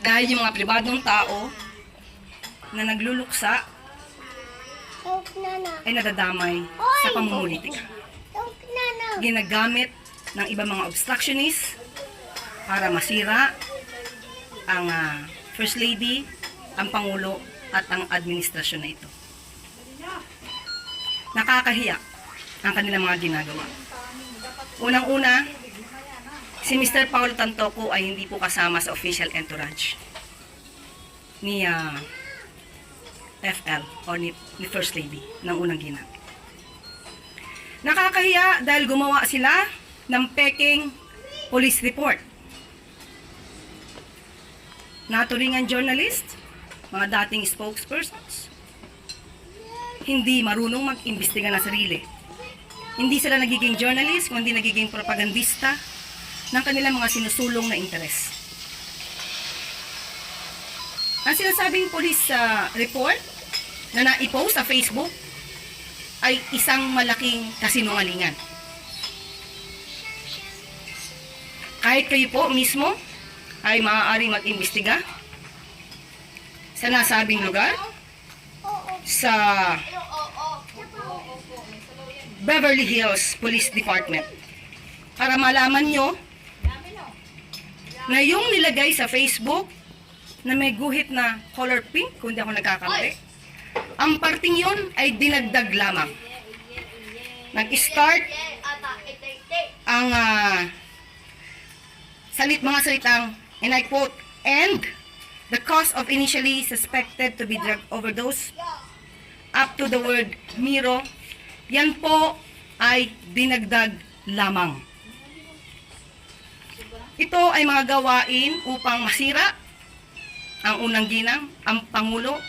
Dahil yung mga pribadong tao na nagluluksa ay nadadamay sa pamumulitika. Ginagamit ng iba mga obstructionists para masira ang ah, First Lady, ang Pangulo at ang administrasyon na ito. Nakakahiya ang kanilang mga ginagawa. Unang-una, si Mr. Paul Tantoco ay hindi po kasama sa official entourage ni ah, FL o ni, ni First Lady ng unang ginagawa. Nakakahiya dahil gumawa sila ng peking police report. Naturingan journalist, mga dating spokespersons, hindi marunong mag-imbestiga ng sarili. Hindi sila nagiging journalist, kundi nagiging propagandista ng kanilang mga sinusulong na interes. Ang sinasabing police ah, report na naipost sa Facebook ay isang malaking kasinungalingan. Kahit kayo po mismo ay maaaring mag-imbestiga sa nasabing lugar sa Beverly Hills Police Department para malaman nyo na yung nilagay sa Facebook na may guhit na color pink, kung di ako nagkakamali, ang parting yon ay dinagdag lamang. Nag-start ang ah, salit mga salitang, and I quote, and the cause of initially suspected to be drug overdose up to the word Miro, yan po ay dinagdag lamang. Ito ay mga gawain upang masira ang unang ginang, ang Pangulo